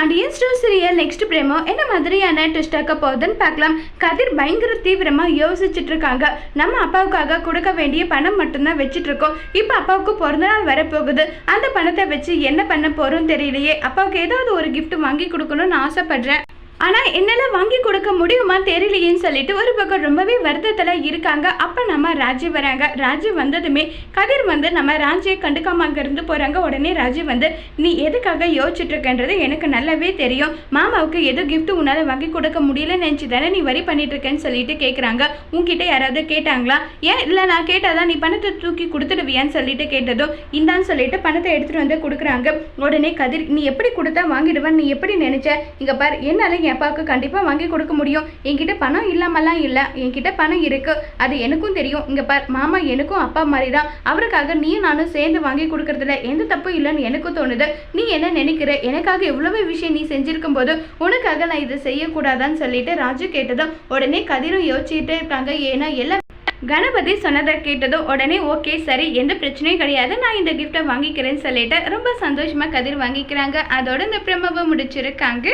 Pandian stores serial next promo. என்ன மாதிரியான ட்விஸ்டாக்க போகுதுன்னு பார்க்கலாம். கதிர் பயங்கர தீவிரமா யோசிச்சுட்டு இருக்காங்க நம்ம அப்பாவுக்காக கொடுக்க வேண்டிய பணம் மட்டும்தான் வச்சுட்டு இருக்கோம் இப்போ அப்பாவுக்கு பிறந்த நாள் வரப்போகுது. அந்த பணத்தை வச்சு என்ன பண்ண போறோம் தெரியலையே. அப்பாவுக்கு ஏதாவது ஒரு கிஃப்ட் வாங்கி கொடுக்கணும்னு ஆசைப்படுறேன். ஆனால் என்னால் வாங்கி கொடுக்க முடியுமா தெரியலையேன்னு சொல்லிட்டு ஒரு பக்கம் ரொம்பவே வருத்தத்தில் இருக்காங்க. அப்போ நம்ம ராஜி வராங்க. ராஜி வந்ததுமே கதிர் வந்து நம்ம ராஜியை கண்டுக்காம அங்க இருந்து போகிறாங்க உடனே ராஜி வந்து நீ எதுக்காக யோசிச்சுட்டு இருக்கன்றது எனக்கு நல்லாவே தெரியும். மாமாவுக்கு எது கிஃப்ட் உன்னால் வாங்கி கொடுக்க முடியலன்னு நினச்சி தானே நீ வரி பண்ணிட்டு இருக்கேன்னு சொல்லிட்டு கேட்குறாங்க உங்ககிட்ட யாராவது கேட்டாங்களா? ஏன் இல்லை நான் கேட்டாதான் நீ பணத்தை தூக்கி கொடுத்துடுவியான்னு சொல்லிட்டு கேட்டதும் இந்தான்னு சொல்லிட்டு பணத்தை எடுத்துகிட்டு வந்து கொடுக்குறாங்க. உடனே கதிர் நீ எப்படி கொடுத்தா வாங்கிடுவேன் நீ எப்படி நினச்ச? இங்கே பார் என்னால் என் அப்பாவுக்கு கண்டிப்பாக வாங்கி கொடுக்க முடியும். என்கிட்ட பணம் இல்லாமலாம் இல்லை. என்கிட்ட பணம் இருக்கு. அது எனக்கும் தெரியும். இங்கே பார் மாமா எனக்கும் அப்பா மாதிரி தான் அவருக்காக நீயும் நானும் சேர்ந்து வாங்கி கொடுக்கறதுல எந்த தப்பும் இல்லைன்னு எனக்கும் தோணுது. நீ என்ன நினைக்கிற? எனக்காக எவ்வளவு விஷயம் நீ செஞ்சிருக்கும் போது உனக்காக நான் இதை செய்யக்கூடாதான்னு சொல்லிட்டு ராஜு கேட்டதும் உடனே கதிரும் யோசிச்சுட்டே இருக்காங்க. ஏன்னா எல்லா கணபதி சொன்னதை கேட்டதும் உடனே ஓகே சரி. எந்த பிரச்சனையும் கிடையாது. நான் இந்த கிஃப்ட்டை வாங்கிக்கிறேன்னு சொல்லிட்டு ரொம்ப சந்தோஷமா கதிர் வாங்கிக்கிறாங்க. அதோட இந்த பிரம்மவை முடிச்சிருக்காங்க.